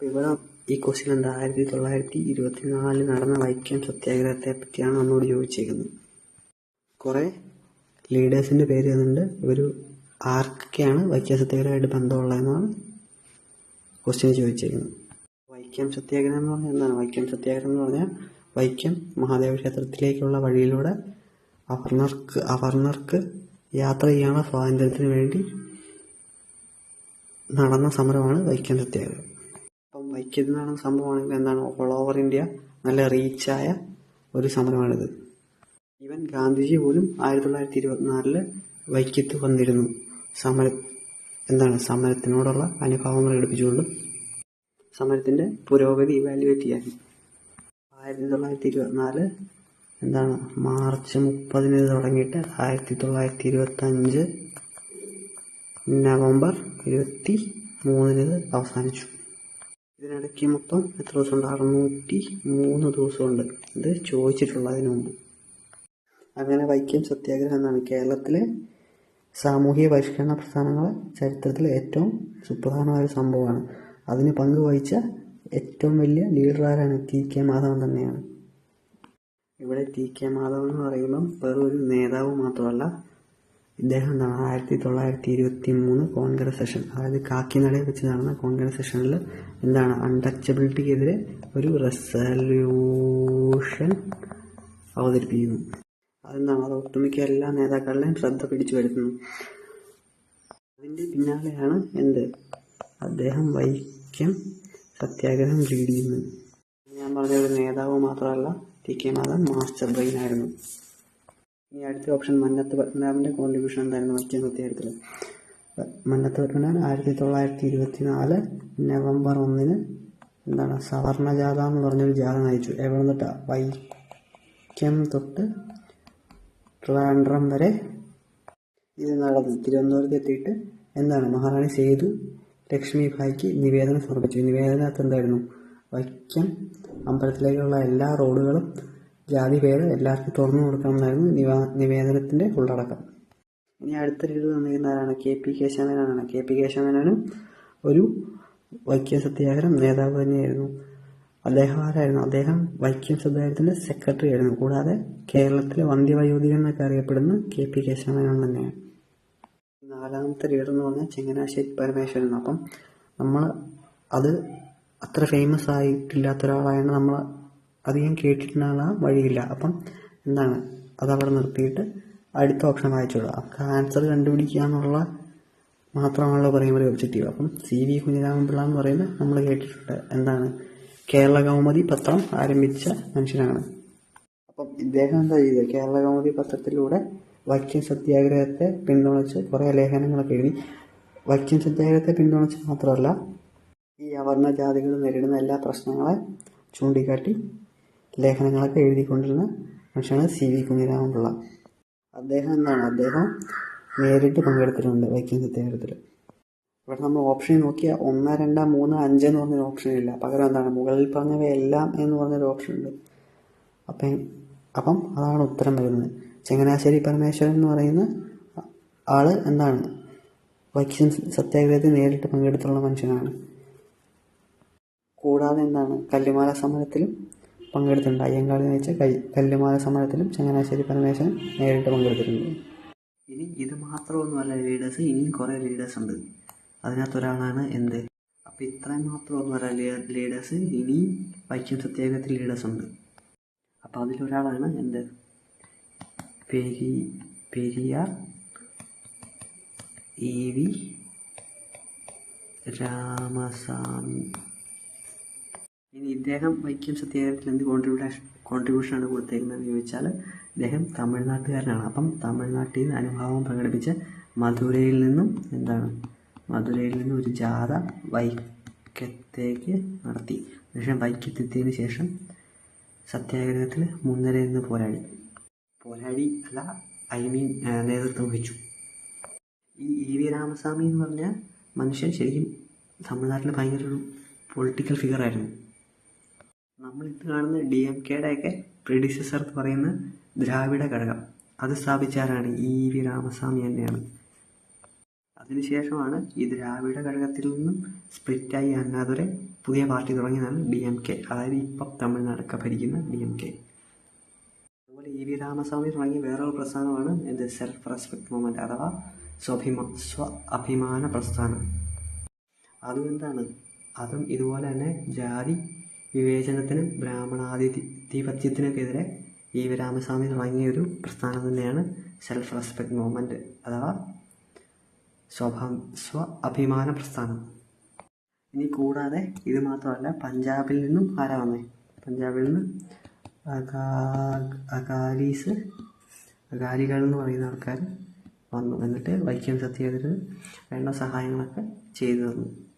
ഇവിടെ ഈ ക്വസ്റ്റ്യൻ എന്താ ആയിരത്തി തൊള്ളായിരത്തി ഇരുപത്തി നാലിൽ നടന്ന വൈക്കം സത്യാഗ്രഹത്തെ പറ്റിയാണ് നമ്മോട് ചോദിച്ചിരിക്കുന്നത് കുറേ ലീഡേഴ്സിന്റെ പേര് തന്നിട്ടുണ്ട്. ഒരു ആർക്കൊക്കെയാണ് വൈക്കം സത്യാഗ്രഹമായിട്ട് ബന്ധമുള്ളതെന്നാണ് ക്വസ്റ്റ്യൻ ചോദിച്ചേക്കുന്നത്. വൈക്കം സത്യാഗ്രഹം എന്ന് പറഞ്ഞാൽ എന്താണ്? വൈക്കം സത്യാഗ്രഹം എന്ന് പറഞ്ഞാൽ വൈക്കം മഹാദേവ ക്ഷേത്രത്തിലേക്കുള്ള വഴിയിലൂടെ അവർണർക്ക് അവർണർക്ക് യാത്ര ചെയ്യാനുള്ള സ്വാതന്ത്ര്യത്തിന് വേണ്ടി നടന്ന സമരമാണ് വൈക്കം സത്യാഗ്രഹം. എന്നാണ് നടന്ന സംഭവമാണെങ്കിൽ എന്താണ് ഓൾ ഓവർ ഇന്ത്യ നല്ല റീച്ചായ ഒരു സമരമാണിത് ഈവൻ ഗാന്ധിജി പോലും ആയിരത്തി തൊള്ളായിരത്തി ഇരുപത്തിനാലിൽ വൈക്കത്ത് വന്നിരുന്നു. സമര എന്താണ് സമരത്തിനോടുള്ള അനുഭാവങ്ങൾ എടുപ്പിച്ചുകൊണ്ടും സമരത്തിന്റെ പുരോഗതി ഇവാലുവേറ്റ് ചെയ്യാൻ. ആയിരത്തി തൊള്ളായിരത്തി ഇരുപത്തിനാല് എന്താണ് മാർച്ച് മുപ്പതിന് തുടങ്ങിയിട്ട് ആയിരത്തി തൊള്ളായിരത്തി ഇരുപത്തി അഞ്ച് നവംബർ ഇരുപത്തി മൂന്നിന് അവസാനിച്ചു. ഇതിനിടയ്ക്ക് മൊത്തം എത്ര ദിവസമുണ്ട് അറുന്നൂറ്റി മൂന്ന് ദിവസമുണ്ട് ഇത് ചോദിച്ചിട്ടുള്ളതിന് മുമ്പ്. അങ്ങനെ വൈക്കം സത്യാഗ്രഹം എന്നാണ് കേരളത്തിലെ സാമൂഹിക പരിഷ്കരണ പ്രസ്ഥാനങ്ങളെ ചരിത്രത്തിൽ ഏറ്റവും സുപ്രധാനമായ ഒരു സംഭവമാണ്. അതിന് പങ്കുവഹിച്ച ഏറ്റവും വലിയ ലീഡർ ആരാണ് ടി കെ മാധവൻ തന്നെയാണ്. ഇവിടെ ടി കെ മാധവൻ എന്ന് പറയുമ്പം വെറും ഒരു നേതാവ് മാത്രമല്ല ഇദ്ദേഹം ആയിരത്തി തൊള്ളായിരത്തി ഇരുപത്തി മൂന്ന് കോൺഗ്രസ് സെഷൻ അതായത് കാക്കിനടയിൽ വെച്ച് നടന്ന കോൺഗ്രസ് സെഷനിൽ എന്താണ് അൺടച്ചബിലിറ്റിക്കെതിരെ ഒരു റെസല്യൂഷൻ അവതരിപ്പിക്കുന്നു. അതെന്താണ്? അത് ഒട്ടുമിക്ക എല്ലാ നേതാക്കളുടെയും ശ്രദ്ധ പിടിച്ചു വരുത്തുന്നു അതിന്റെ പിന്നാലെയാണ് എന്ത്? അദ്ദേഹം വൈക്കം സത്യാഗ്രഹം ലീഡ് ചെയ്യുന്നത് ഞാൻ പറഞ്ഞ ഒരു നേതാവ് മാത്രമല്ല T K Madhavan master brain ആയിരുന്നു ഇനി അടുത്ത ഓപ്ഷൻ മന്നത്ത് പത്മനാഭന്റെ കോൺട്രിബ്യൂഷൻ എന്തായിരുന്നു? വൈക്കം സത്യാഗ്രഹത്തിൽ മന്നത്ത് പത്മനാഭൻ ആയിരത്തി തൊള്ളായിരത്തി ഇരുപത്തി നാല് നവംബർ ഒന്നിന് എന്താണ്? സവർണ ജാഥ എന്ന് പറഞ്ഞൊരു ജാഥ നയിച്ചു. എവിടെ തൊട്ടാ? വൈക്കം തൊട്ട് ട്രിവാൻഡ്രം വരെ ഇത് നടന്നു. തിരുവനന്തപുരത്ത് എത്തിയിട്ട് എന്താണ്? മഹാറാണി സേതു ലക്ഷ്മി ലക്ഷ്മിഭായിക്ക് നിവേദനം സമർപ്പിച്ചു. നിവേദനത്ത് എന്തായിരുന്നു? വൈക്കം അമ്പലത്തിലേക്കുള്ള എല്ലാ റോഡുകളും ജാതി പേര് എല്ലാവർക്കും തുറന്നു കൊടുക്കണമെന്നായിരുന്നു നിവാ നിവേദനത്തിന്റെ ഉള്ളടക്കം. ഇനി അടുത്ത രീതി തന്നിരുന്ന ആരാണ്? കെ പി കേശവനാണ് കെ പി കേശവനാണ് ഒരു വൈക്കം സത്യാഗ്രഹം നേതാവ് തന്നെയായിരുന്നു. അദ്ദേഹം ആരായിരുന്നു? അദ്ദേഹം വൈക്കം സത്യാഗ്രഹത്തിന്റെ സെക്രട്ടറി ആയിരുന്നു. കൂടാതെ കേരളത്തിലെ വന്ധ്യവയോധികൻ എന്നൊക്കെ അറിയപ്പെടുന്ന കെ പി കേശവനാണ് തന്നെയാണ്. നാലാമത്തെ ലീഡർ എന്ന് പറഞ്ഞാൽ ചങ്ങനാശ്ശേരി പരമേശ്വരൻ അപ്പം നമ്മൾ അത് അത്ര ഫേമസ് ആയിട്ടില്ലാത്ത ഒരാളായതുകൊണ്ട് നമ്മൾ അധികം ആ വഴിയില്ല. അപ്പം എന്താണ്? അതവിടെ നിർത്തിയിട്ട് അടുത്ത ഓപ്ഷൻ വായിച്ചോളൂ നമുക്ക് ആൻസർ കണ്ടുപിടിക്കുക എന്നുള്ള മാത്രമാണല്ലോ പറയുമ്പോൾ ഒബ്ജക്റ്റീവ് അപ്പം സി വി കുഞ്ഞിരാമൻപിള്ള എന്ന് പറയുന്നത് നമ്മൾ കേട്ടിട്ടുണ്ട്. എന്താണ്? കേരള കൗമുദി പത്രം ആരംഭിച്ച മനുഷ്യനാണ്. അപ്പം ഇദ്ദേഹം എന്താ ചെയ്തത്? കേരള കൗമുദി പത്രത്തിലൂടെ വൈക്കം സത്യാഗ്രഹത്തെ പിന്തുണച്ച് കുറേ ലേഖനങ്ങളൊക്കെ എഴുതി. വൈക്കം സത്യാഗ്രഹത്തെ പിന്തുണച്ച് മാത്രമല്ല ഈ അവർണ ജാതികൾ നേരിടുന്ന എല്ലാ പ്രശ്നങ്ങളെ ചൂണ്ടിക്കാട്ടി ലേഖനങ്ങളൊക്കെ എഴുതിക്കൊണ്ടിരുന്ന മനുഷ്യനാണ് സി വി കുഞ്ഞിരാമപിള്ള. അദ്ദേഹം എന്താണ് അദ്ദേഹം നേരിട്ട് പങ്കെടുത്തിട്ടുണ്ട് വൈക്കം സത്യാഗ്രഹത്തിൽ. ഇവിടെ നമ്മൾ ഓപ്ഷൻ നോക്കിയാൽ ഒന്ന് രണ്ട് മൂന്ന് അഞ്ച് എന്ന് പറഞ്ഞൊരു ഓപ്ഷൻ ഇല്ല. പകരം എന്താണ്? മുകളിൽ പറഞ്ഞവയെല്ലാം എന്ന് പറഞ്ഞൊരു ഓപ്ഷൻ ഉണ്ട്. അപ്പം അപ്പം അതാണ് ഉത്തരം വരുന്നത്. ചങ്ങനാശ്ശേരി പരമേശ്വരൻ എന്ന് പറയുന്ന ആൾ എന്താണ്? വൈക്കം സത്യാഗ്രഹത്തിൽ നേരിട്ട് പങ്കെടുത്തുള്ള മനുഷ്യനാണ്. കൂടാതെ എന്താണ്? കല്ലുമാല സമരത്തിലും പങ്കെടുത്തിട്ടുണ്ട് അയ്യങ്കാളി നയിച്ച കൈ കല്ലുമാല സമരത്തിലും ചങ്ങനാശ്ശേരി പരമേശ്വരൻ നേരിട്ട് പങ്കെടുത്തിട്ടുണ്ട്. ഇനി ഇത് മാത്രമൊന്നുമല്ല ലീഡേഴ്സ് ഇനിയും കുറേ ലീഡേഴ്സ് ഉണ്ട്. അതിനകത്തൊരാളാണ് എന്ത്? അപ്പം ഇത്രയും മാത്രമൊന്നുമല്ല ലീഡേഴ്സ് ഇനിയും വൈക്കം സത്യാഗ്രഹത്തിൽ ലീഡേഴ്സ് ഉണ്ട്. അപ്പോൾ അതിലൊരാളാണ് എന്ത്? പെരി പെരിയാർ ഇ വി രാമസ്വാമി ഇനി ഇദ്ദേഹം വൈക്കം സത്യാഗ്രഹത്തിൽ എന്ത് കോൺട്രിബ്യൂഷൻ കോൺട്രിബ്യൂഷനാണ് കൊടുത്തേക്കുന്നതെന്ന് ചോദിച്ചാൽ ഇദ്ദേഹം തമിഴ്നാട്ടുകാരനാണ്. അപ്പം തമിഴ്നാട്ടിൽ നിന്ന് അനുഭാവം പ്രകടിപ്പിച്ച് മധുരയിൽ നിന്നും എന്താണ്? മധുരയിൽ നിന്നും ഒരു ജാഥ വൈക്കത്തേക്ക് നടത്തി. ശേഷം വൈക്കത്തെത്തിയതിന് ശേഷം സത്യാഗ്രഹത്തിൽ മുൻനിര നിന്ന് പോരാടി. പോരാടി അല്ല ഐ മീൻ നേതൃത്വം വഹിച്ചു. ഈ ഇ വി രാമസ്വാമി എന്ന് പറഞ്ഞ മനുഷ്യൻ ശരിക്കും തമിഴ്നാട്ടിൽ ഭയങ്കര ഒരു പൊളിറ്റിക്കൽ ഫിഗർ ആയിരുന്നു. നമ്മൾ ഇത് കാണുന്ന ഡി എം കെയുടെ ഒക്കെ പ്രിഡിസസർ എന്ന് പറയുന്ന ദ്രാവിഡ ഘടകം. അത് സ്ഥാപിച്ചാരാണ് ഇ വി രാമസ്വാമി തന്നെയാണ്. അതിനുശേഷമാണ് ഈ ദ്രാവിഡ ഘടകത്തിൽ നിന്നും സ്പ്ലിറ്റായി അണ്ണാദുരെ പുതിയ പാർട്ടി തുടങ്ങിയതാണ് ഡി എം കെ. അതായത് ഇപ്പം തമിഴ്നാടൊക്കെ ഭരിക്കുന്ന ഡി എം കെ. അതുപോലെ ഇ വി രാമസ്വാമി തുടങ്ങിയ വേറൊരു പ്രസ്ഥാനമാണ് എന്ത്? സെൽഫ് റെസ്പെക്ട് മൂവ്മെന്റ് അഥവാ സ്വഭിമാ സ്വ അഭിമാന പ്രസ്ഥാനം. അതും എന്താണ് അതും ഇതുപോലെ തന്നെ ജാതി വിവേചനത്തിനും ബ്രാഹ്മണാധിപത്യത്തിനൊക്കെതിരെ ഇ വി രാമസ്വാമി തുടങ്ങിയ ഒരു പ്രസ്ഥാനം തന്നെയാണ് സെൽഫ് റെസ്പെക്റ്റ് മൂവ്മെന്റ് അഥവാ സ്വഭാ സ്വ അഭിമാന പ്രസ്ഥാനം. ഇനി കൂടാതെ ഇത് മാത്രമല്ല പഞ്ചാബിൽ നിന്നും ആരാ വന്നേ? പഞ്ചാബിൽ നിന്ന് അകാ അകാലീസ് അകാലികൾ എന്ന് പറയുന്ന ആൾക്കാർ വന്നു. എന്നിട്ട് വൈക്കം സത്യാഗ്രഹത്തിന് വേണ്ട സഹായങ്ങളൊക്കെ ചെയ്തു തന്നു.